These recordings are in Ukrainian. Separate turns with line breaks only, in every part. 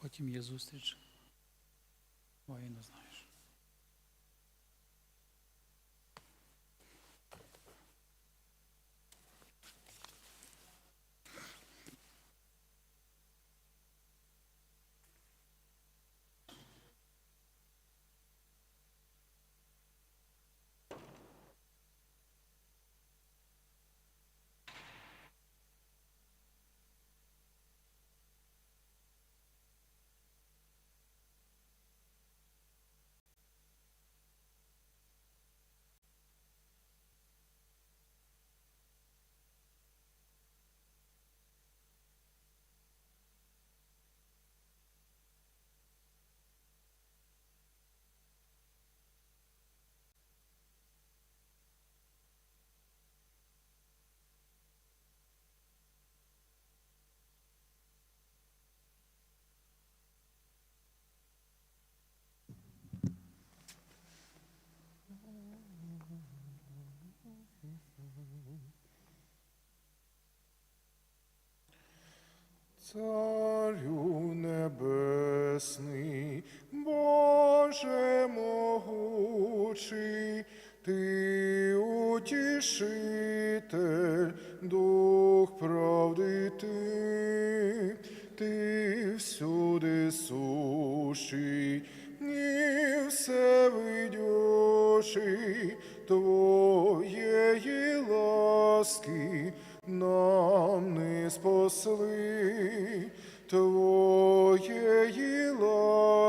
Потім є зустріч. Воїну знаєш.
Царю небесний, Боже могучий, Ти утішитель,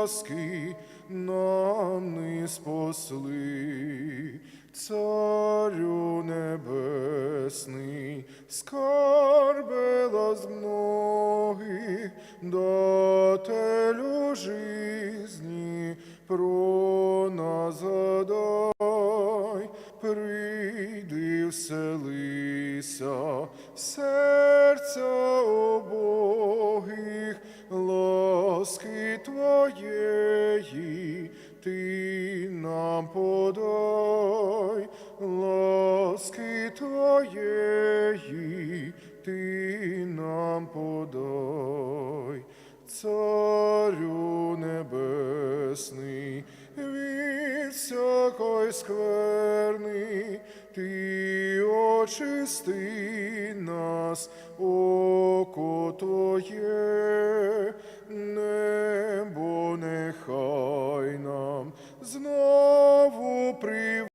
ласки нам не спасли, Царю небесний, скарбела з многих, дателю жизни, про нас задай, прийди вселися, серця обогих, ласки Твоєї, Ти нам подай, ласки Твоєї, Ти нам подай, Царю небесний, від всякої скверни, Ти очисти нас, око Твоє, небо нехай нам знову приверне,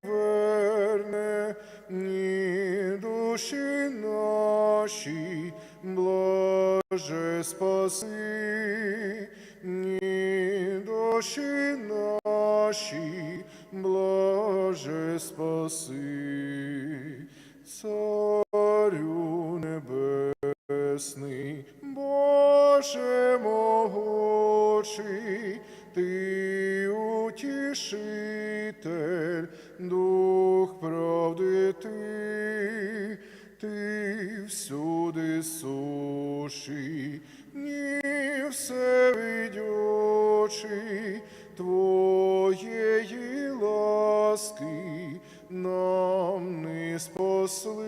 ні душі наші, блаже спаси, ні душі наші, блаже спаси, царю небесний, Боже могучий, не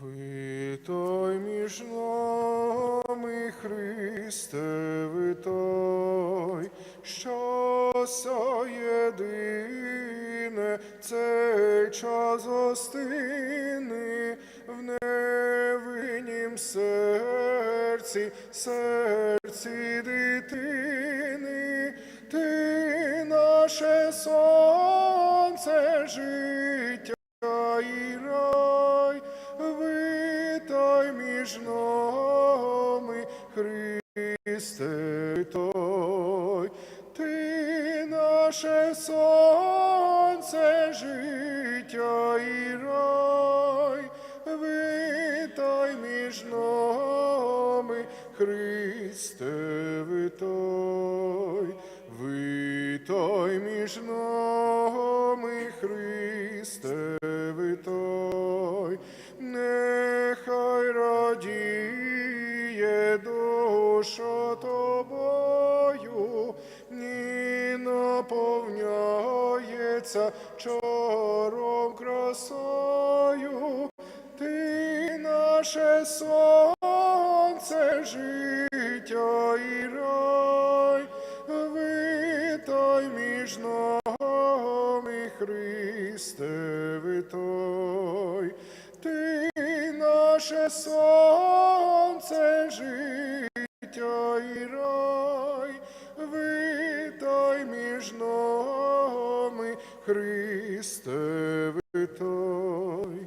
Витай між нами, Христе, витай, щастя єдине, цей час гостини в невиннім серці, серці дитини, ти наше сонце життя Христе, той, ти наше сонце життя і рай, витай між нами, Христе, витай, витай між нами, чором красою, ти наше сонце жив. Христе, витай.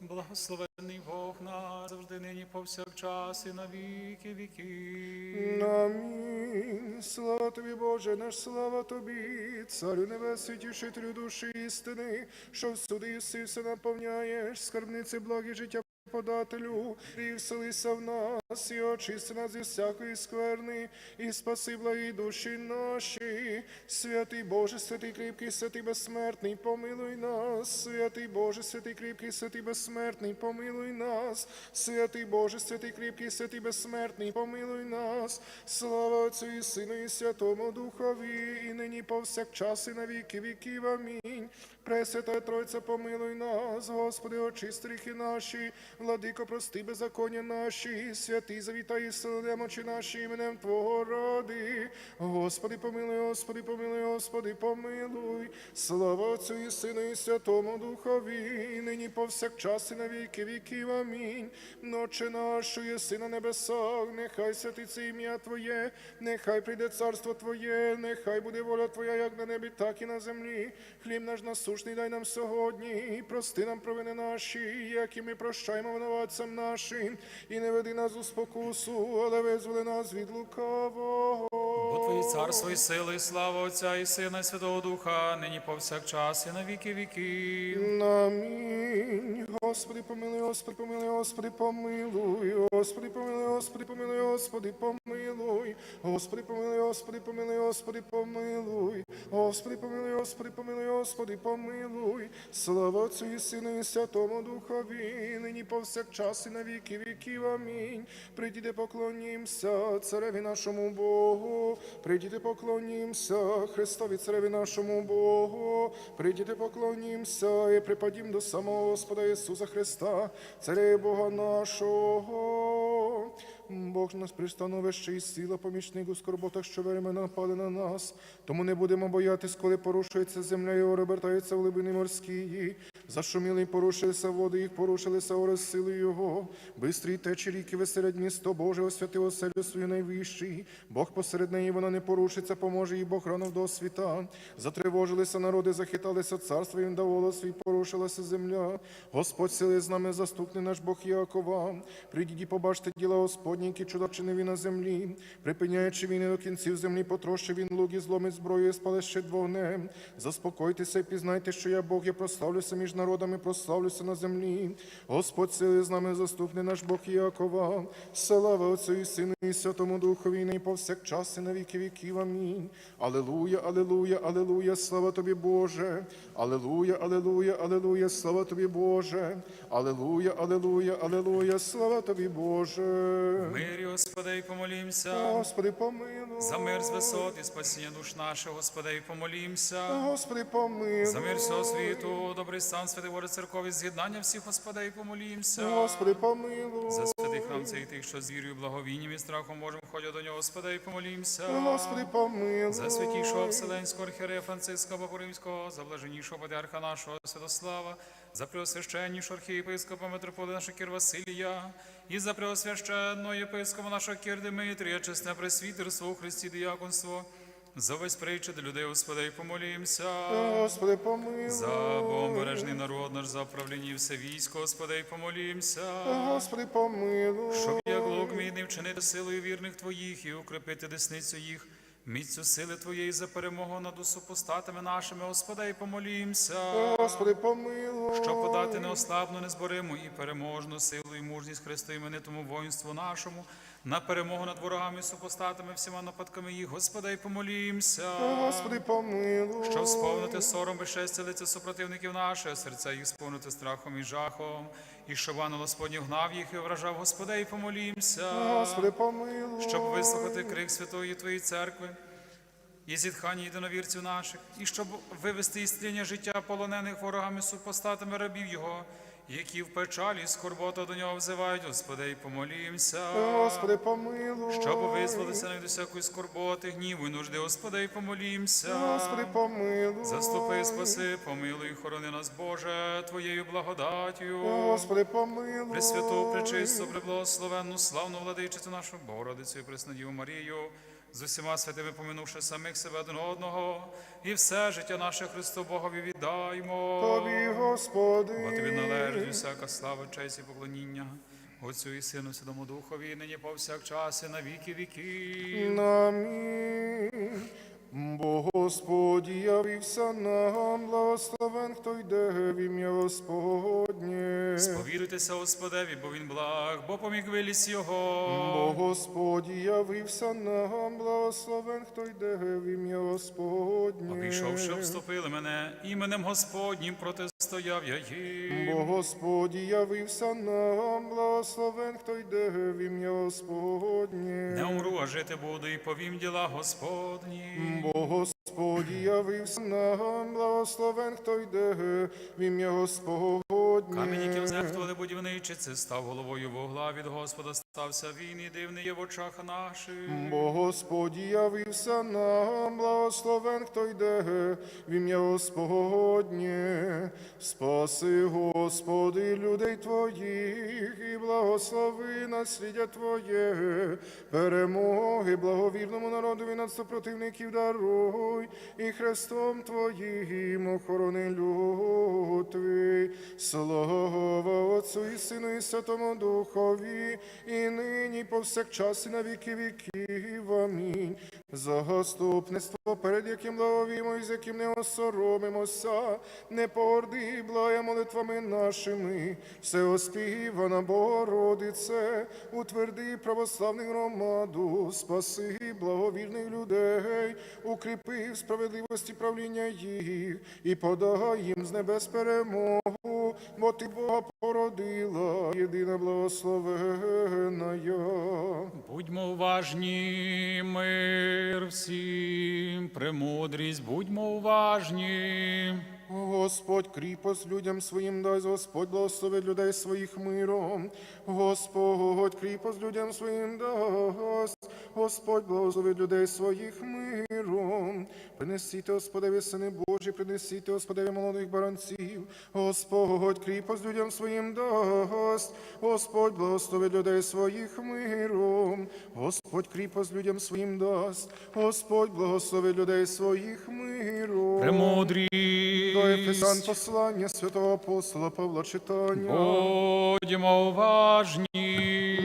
Благословений Бог наш, завжди нині повсякчас і на віки віків.
Амінь. Слава тобі, Боже, наш слава тобі, Царю Небесний, тішителю душі істини, що всюди все наповняєш, скарбниці благі життя подателю, і вселися в нас, і очисти нас зі всякої скверни, і спаси благі душі наші. Святий Боже, святий кріпкий, святий безсмертний, помилуй нас, святий Боже, святий кріпкий, святий безсмертний, помилуй нас, святий Боже, святий кріпкий, святий безсмертний, помилуй нас, слава Отцю і Сину і Святому Духові, і нині повсякчас, і на віки віків. Амінь. Пресвята Тройця, помилуй нас, Господи, очисти гріхи наші, владико, прости беззаконня наші, святий завітай, і сили немочі наші іменем Твого ради. Господи, помилуй, Господи, помилуй, Господи, помилуй. Слава Отцю і Сину і Святому Духові, і нині повсякчас і на віки віків. Амінь. Ноче нашу єси на небесах, нехай святиться ім'я Твоє, нехай прийде царство Твоє, нехай буде воля Твоя, як на небі, так і на землі. Хліб наш насушний дай нам сьогодні, і прости нам провини наші, як і ми прощаємо винуватцям нашим, і не веди нас у спокусу, але визволи нас від лукавого.
Бо Твоє царство і сили, і слава Отця і Сина, і Святого Духа, нині повсякчас і на віки віків.
Амінь. Господи, помилуй, Господи, помилуй, Господи, помилуй, Господи, помилуй, Господи, помилуй, Господи, помилуй, Господи, помилуй, Господи, помилуй, Господи, помилуй, Господи, помилуй, Господи, помилуй, Господи, помилуй, слава Отцю і Сину і Святому Духові, нині повсякчас і на віки віків. Амінь. Прийдіте, поклонімся цареві нашому Богу, прийдіте, поклонімся Христові цареві нашому Богу, прийдіте, поклонімся і припадім до самого Господа Ісуса Христа, царя Бога нашого. Бог нас пристановище і сила, помічник у скорботах, що верми напали на нас. Тому не будемо боятись, коли порушується земля, і обертається в глибини морські. Зашуміли і порушилися води, їх порушилися ори сили Його. Бистрі течі ріки веселять місто Боже, освятив оселю свою найвищий. Бог посеред неї вона не порушиться, поможе їй Бог рано до світа. Затривожилися народи, захиталися царство, їм дав голос свій, порушилася земля. Господь сили з нами заступне наш Бог Якова. Прийдіть і побачте діла Господні, які чуда вчинив він на землі. Припиняючи війни до кінців землі, потрощив він лук і зломить зброю, і спалить щит вогнем. Заспокойтеся і пізнайте, що я Бог, я прославлюся між народами, прославлюся на землі. Господь сили з нами заступне наш Бог Якова. Слава Отцю і Сину і Святому Духові, нині повсякчас і на віки віків. Амінь. Алелуя, алелуя, алелуя, слава тобі, Боже. Алелуя, алелуя, алелуя, слава тобі, Боже. Алелуя, алелуя, алелуя, слава тобі, Боже.
Мирі, Господи, і помолімся.
Господи, помилуй.
За мир з висот і спасіння душ наших, Господи, і помолімся.
Господи, помилуй.
За мир всього світу, добрий стан, святий Боже церкові, з'єднання всіх, Господи, і помолімся.
Господи, помилуй.
За святий храм цей тих, що з вірою, благовінням і страхом Божим ходять до нього, Господи, і помолімся.
Господи, помилуй.
За святішого Вселенського архієрея Франциска Богоримського, за блаженнішого патріарха нашого Святослава, за преосвященнішого архієпископа митрополита нашого Кір Василія, і за преосвященного єпископа нашого Кір Димитрія, чесне пресвітерство у Христі діяконство, за весь притчі до людей, Господи, і помолімся.
Господи, помилуй.
За бомбережний народ наш, за правління все військо, Господи, і помолімся.
Господи, помилуй.
Щоб як лук мідний вчинити силою вірних Твоїх і укрепити десницю їх, Міцю сили Твоєї за перемогу над усупостатами нашими, Господи, і помолімся.
Господи, помилуй.
Щоб подати неослабну, незбориму і переможну силу і мужність Христу іменитому воїнству нашому, на перемогу над ворогами супостатами, всіма нападками їх, Господи, і помолімся.
Господи, помилуй.
Щоб сповнити сором безчестя лиця супротивників наших, серця їх сповнити страхом і жахом, і щоб ангел Господній гнав їх і вражав, Господи, і помолімся.
Господи, помилуй.
Щоб вислухати крик Святої Твоєї церкви і зітхання єдиновірців наших, і щоб вивести із тління життя полонених ворогами супостатами рабів Його, які в печалі і скорботу до нього взивають, Господи, і помолімся.
Господи, помилуй.
Щоб визволитися від усякої скорботи, гніву і нужди, Господи, і помолімся.
Господи, помилуй.
Заступи, спаси, помилуй, і хорони нас, Боже, Твоєю благодаттю.
Господи, помилуй.
Пресвяту, пречисту, преблагословенну, славну владичицю нашу Богородицю і Преснодіву Марію, з усіма святими поминувши самих себе один одного, і все життя наше Христу Богові віддаймо.
Тобі, Господи.
Бо тобі належить усяка слава, честь і поклоніння, Отцю і Сину, Святому Духові, і нині повсякчас, і на віки віків.
Амінь. Бо Господі явився нам, благословен, хто йде в ім'я Господнє.
Сповідуйтеся Господеві, бо він благ, бо поміг виліз його.
Бо Господі явився нам, благословен, хто йде в ім'я Господнє.
Обійшовши, обступили мене, іменем Господнім протистояв я їм.
Бо Господі явився нам, благословен, хто йде в ім'я Господнє.
Не умру, а жити буду і повім діла Господні.
Бо Господь явився нам, благословен, хто йде в ім'я Господнє.
Камінь, яким знехтували будівничиці, став головою вугла від Господа, стався він і дивний є в очах наших.
Бо Господі явився нам, благословен, хто йде в ім'я Господнє. Спаси, Господи, людей Твоїх, і благослови наслідя Твоє, перемоги благовірному народові над супротивників даруй, і Христом Твоїм охорони Твій. Слава Отцу і Сину, і Святому Духові, і нині повсякчас і на віки віків. Амінь. Заступництво, перед яким благовімо і з яким не осоромимося, не погорди, благає молитвами нашими, всеоспівана Богородице, утверди православну громаду, спаси благовірних людей, укріпи в справедливості правління їх. І подай їм з небес перемогу, бо ти Бога породила, єдина благословена.
Будьмо уважні, мир всім, премудрість, будьмо уважні.
Господь кріпость людям своїм дасть, Господь благословить людей своїх миром. Господь кріпость людям своїм дасть, Господь благословить людей своїх миром. Принесіть, Господеві, сини Божі, принесіть, Господеві, молодих баранців. Господь кріпость людям своїм дасть, Господь благословить людей своїх миром. Господь кріпость людям своїм дасть, Господь благословить людей своїх миром. До Ефесан послання святого апостола Павла читання.
будьмо уважні.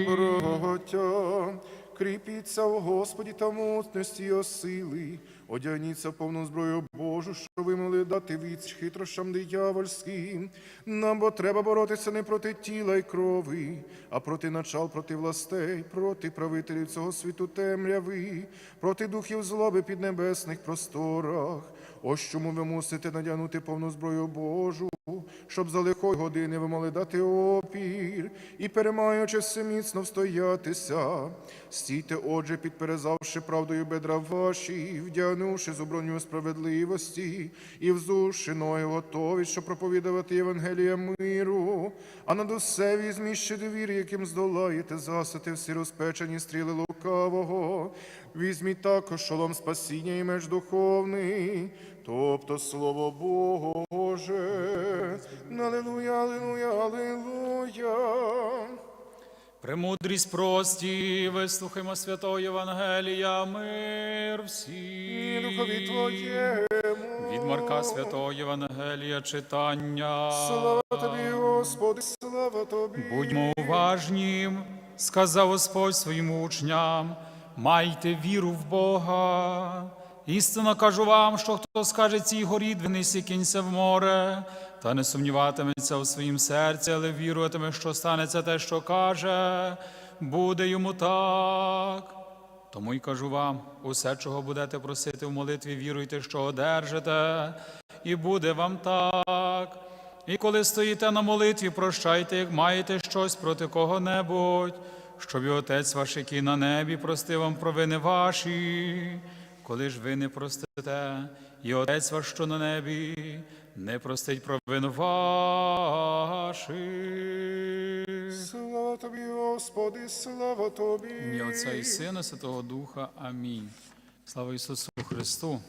Браття, кріпіться у Господі та моцності його сили, одягніться повну зброю Божу, що ви могли дати віць хитрощам диявольським. Нам бо треба боротися не проти тіла й крови, а проти начал, проти властей, проти правителів цього світу темряви, проти духів злоби під небесних просторах. Ось чому ви мусите надягнути повну зброю Божу, щоб за лихої години ви могли дати опір і, перемагаючи все міцно встоятися. Стійте, отже, підперезавши правдою бедра ваші, вдягнувши зуброню справедливості і взувши ноги готові, щоб проповідувати Євангелія миру, а над усе візьміть ще довір, яким здолаєте засити всі розпечені стріли лукавого. Візьміть також шолом спасіння і меч духовний, тобто слово Боже. Аллилуйя, аллилуйя, аллилуйя.
Премудрість прості, вислухаймо святого Євангелія, мир всім.
духові Твоєму.
Від Марка Святого Євангелія читання.
Слава Тобі, Господи, слава Тобі.
Будьмо уважні, сказав Господь своїм учням. Майте віру в Бога. Істинно кажу вам, що хто скаже цій горі, двинися кінься в море, та не сумніватиметься у своїм серці, але віруватиме, що станеться те, що каже, буде йому так. Тому й кажу вам, усе, чого будете просити в молитві, віруйте, що одержите, і буде вам так. І коли стоїте на молитві, прощайте, як маєте щось проти кого-небудь, щоб і Отець ваш, який на небі, простив вам провини ваші. Коли ж ви не простите, і Отець ваш, що на небі, не простить провину ваших.
Слава тобі, Господи, слава тобі.
Ім'я Отця і Сина, Святого Духа. Амінь. Слава Ісусу Христу.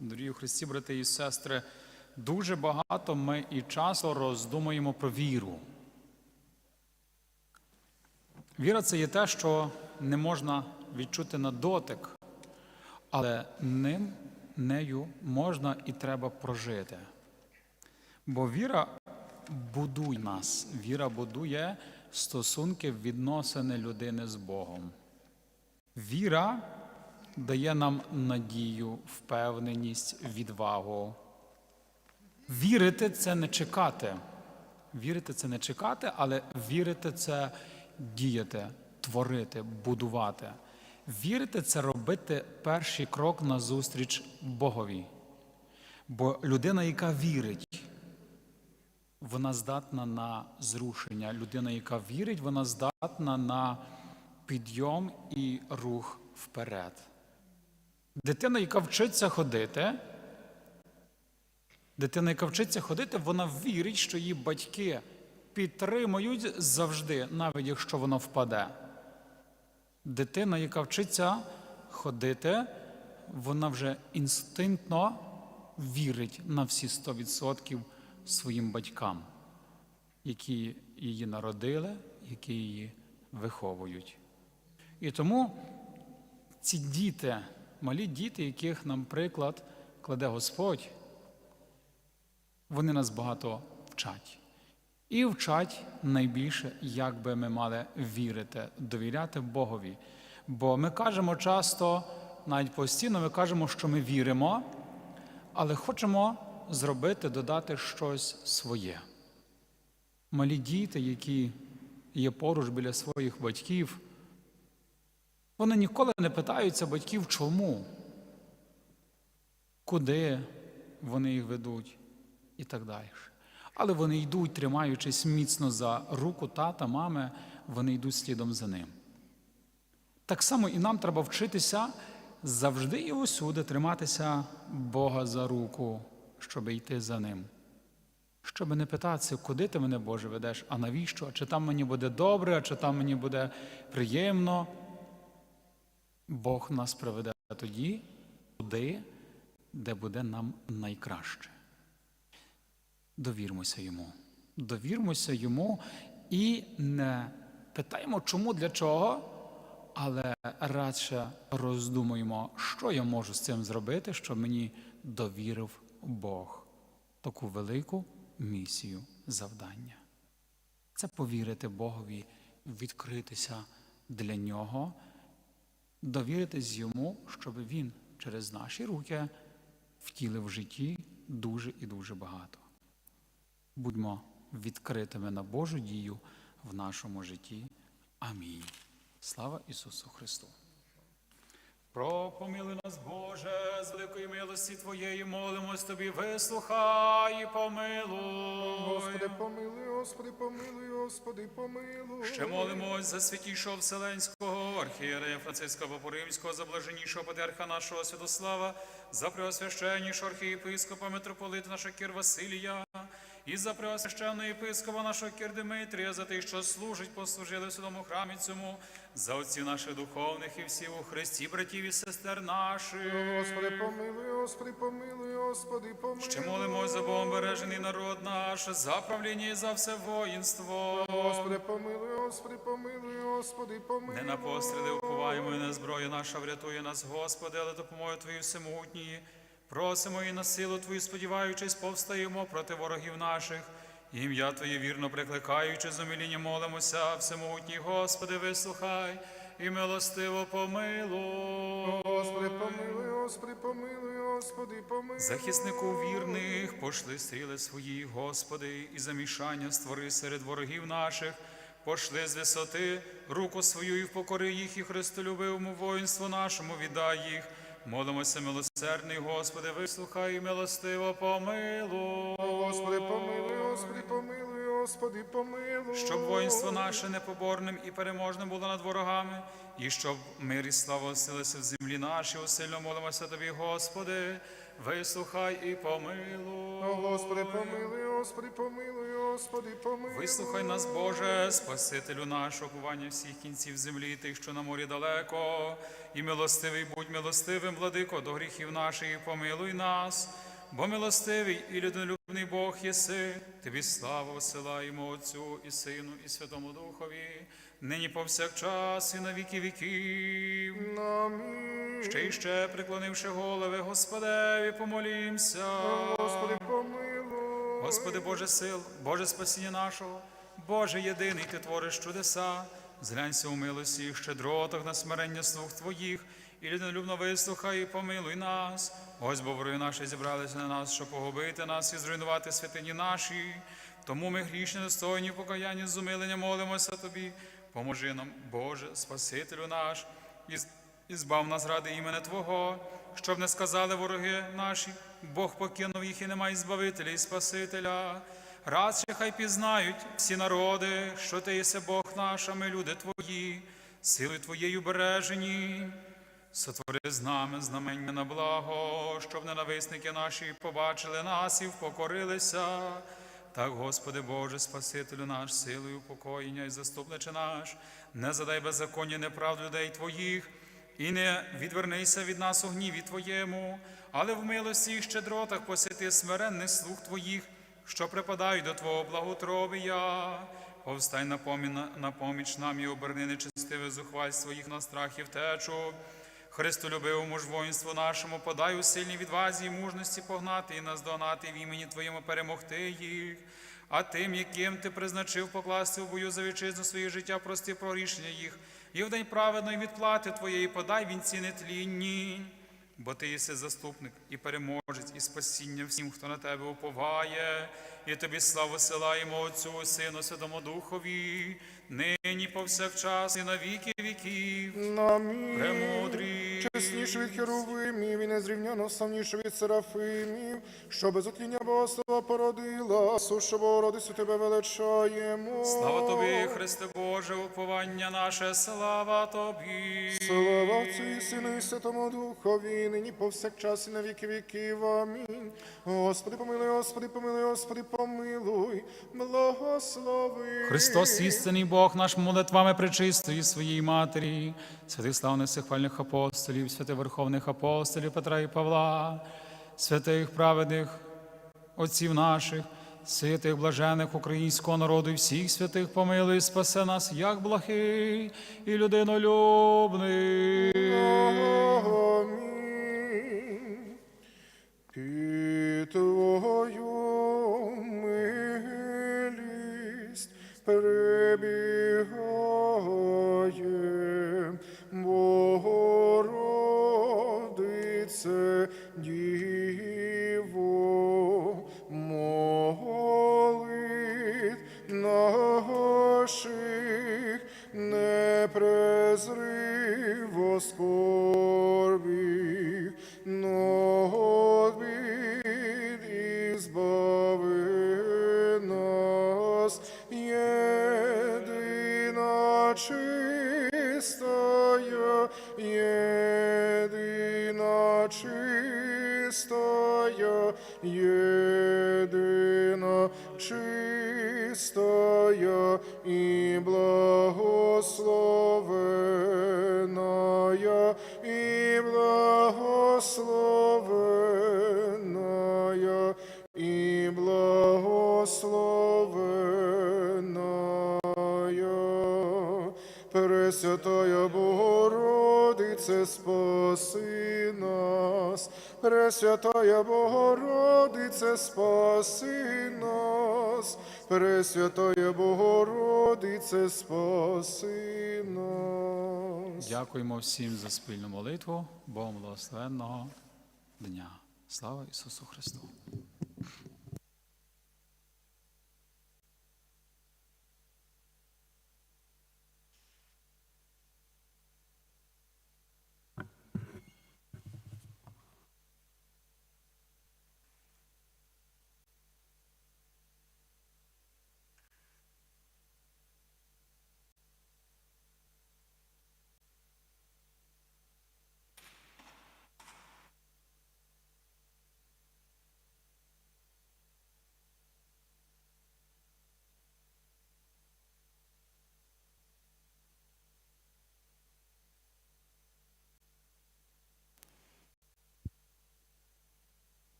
Дорогі Христі, брати і сестри, дуже багато ми і часу роздумуємо про віру. Віра це є те, що не можна відчути на дотик, але ним, нею можна і треба прожити. Бо віра будує нас, віра будує стосунки відносини людини з Богом. Віра дає нам надію, впевненість, відвагу. Вірити це не чекати. Вірити це не чекати, але вірити це діяти, творити, будувати. Вірити це робити перший крок назустріч Богові. Бо людина, яка вірить, вона здатна на зрушення. Людина, яка вірить, вона здатна на підйом і рух вперед. Дитина, яка вчиться ходити, дитина, яка вчиться ходити, вона вірить, що її батьки підтримують завжди, навіть якщо вона впаде. Дитина, яка вчиться ходити, вона вже інстинктно вірить на всі 100% своїм батькам, які її народили, які її виховують. І тому ці діти, малі діти, яких нам приклад кладе Господь, вони нас багато вчать. І вчать найбільше, як би ми мали вірити, довіряти Богові. Бо ми кажемо часто, навіть постійно, ми кажемо, що ми віримо, але хочемо зробити, додати щось своє. Малі діти, які є поруч біля своїх батьків, вони ніколи не питаються батьків, чому, куди вони їх ведуть і так далі. Але вони йдуть, тримаючись міцно за руку тата, мами, вони йдуть слідом за ним. Так само і нам треба вчитися завжди і усюди триматися Бога за руку, щоб йти за ним. Щоб не питатися, куди ти мене, Боже, ведеш, а навіщо? А чи там мені буде добре, а чи там мені буде приємно. Бог нас приведе тоді, туди, де буде нам найкраще. Довірмося йому. Довірмося йому і не питаємо, чому, для чого, але радше роздумуємо, що я можу з цим зробити, щоб мені довірив Бог таку велику місію завдання. Це повірити Богові, відкритися для нього, довіритись йому, щоб він через наші руки втілив в житті дуже і дуже багато. Будьмо відкритими на Божу дію в нашому житті. Амінь. Слава Ісусу Христу. Про помилуй нас, Боже, з великої милості Твоєї молимось Тобі, вислухай і помилуй.
Господи, помилуй, Господи, помилуй, Господи, помилуй.
Ще молимось за святішого Вселенського архієрея Франциска Попоримського, за блаженнішого патріарха нашого Святослава, за преосвященнішого архієпископа митрополита нашого Кір Василія, і за преосвященного єпископа нашого Кір Димитрія, за тих, що служить, послужили в святому храмі цьому, за отців наших духовних і всіх у Христі, братів і сестер наших.
Господи, помилуй, Господи, помилуй, Господи, помилуй.
Ще молимось за Богом бережений народ наш, за правління і за все воїнство.
Господи, помилуй, Господи, помилуй, Господи, помилуй.
Не на постріли уповаємо і на зброю наша врятує нас, Господи, але допомогою Твою всемогутньої. Просимо і на силу Твою, сподіваючись, повстаємо проти ворогів наших. Ім'я Твоє вірно прикликаючи, з умилінням молимося, всемогутній Господи, вислухай. і милостиво помилуй.
Господи, помилуй, Господи, помилуй, Господи, помилуй.
Захиснику вірних, пошли стріли свої, Господи, і замішання створи серед ворогів наших. Пошли з висоти руку свою і впокори їх, і Христолюбивому воїнству нашому віддай їх. Молимося, милосердний, Господи, вислухай і милостиво помилуй.
Господи, помилуй, Господи, помилуй, Господи, помилуй.
Щоб воїнство наше непоборним і переможним було над ворогами, і щоб мир і слава оселилися в землі нашій, усильно молимося Тобі, Господи, вислухай і помилуй.
Господи, помилуй, Господи, помилуй, Господи, помилуй.
Вислухай нас, Боже, Спасителю нашого, кування всіх кінців землі, тих, що на морі далеко, і милостивий будь милостивим, владико, до гріхів наших, помилуй нас, бо милостивий і людинолюбний Бог єси, тобі славу осилаємо Отцю і Сину, і Святому Духові, нині повсякчас, і на віки віків.
Амінь.
Ще й ще, преклонивши голови, Господеві, помолімся.
Господи, помилуй.
Господи Боже сил, Боже спасіння нашого, Боже єдиний, Ти твориш чудеса, зглянься у милості і щедротах на смирення слуг Твоїх, і людинолюбно вислухай і помилуй нас. Ось бо наші зібралися на нас, щоб погубити нас і зруйнувати святині наші. Тому ми грішні, достойні покаяння з умиленням молимося Тобі. Поможи нам, Боже, Спасителю наш, і збав нас ради імени Твого, щоб не сказали вороги наші, Бог покинув їх і немає збавителя і Спасителя. Радше хай пізнають всі народи, що ти єси Бог наш, а ми люди Твої, силою Твоєю бережені. Сотвори з нами знамення на благо, щоб ненависники наші побачили нас і впокорилися. Так, Господи Боже, Спасителю наш, силою упокоєння і заступниче наш, не задай беззаконня неправд людей Твоїх, і не відвернися від нас у гніві Твоєму, але в милості і щедротах посіти смиренних слуг Твоїх, що припадають до Твого благотробія. Повстань на, поміна, на поміч нам і оберни нечестиве зухвальство їх на страх і втечу. Христолюбивому ж воїнству нашому подай у сильній відвазі і мужності погнати і наздогнати в імені Твоєму перемогти їх. А тим, яким ти призначив покласти в бою за вітчизну своє життя, прости про рішення їх, і в день праведної відплати Твоєї подай вінці нетлінні. Бо ти єси заступник і переможець, і спасіння всім, хто на тебе уповає, і тобі славу силаємо Отцю, Сину, Святому Духові, нині повсякчас, і на віки віків. Премудрі.
Від херовимів і незрівняно славніше від серафимів, що без отління Богослова породила, суша Богородицю тебе величаємо.
Слава тобі, Христе Боже, уповання наше, слава тобі.
Слава Отцю і Сину і Святому Духові, нині повсякчас і на віки віків. Амінь. Господи, помилуй, Господи, помилуй, Господи, помилуй, благослови.
Христос, істинний Бог наш молитвами пречистої своїй матері, святих славних всехвальних апостолів, святих верховних апостолів Петра і Павла, святих праведних отців наших, святих блажених українського народу і всіх святих помилуй, спасе нас, як блахий і людинолюбний.
Амінь. Твою милість перебігає, презри скорбі, но від і збави нас, єдина чистая, єдина чистая, єдина чистая і благословенная, і благословенная, і благословенная. Пресвятая Богородице, спаси нас, Пресвятая Богородице, спаси нас, Пресвятая Богородице, спаси нас.
Дякуємо всім за спільну молитву. Богом благословенного дня. Слава Ісусу Христу!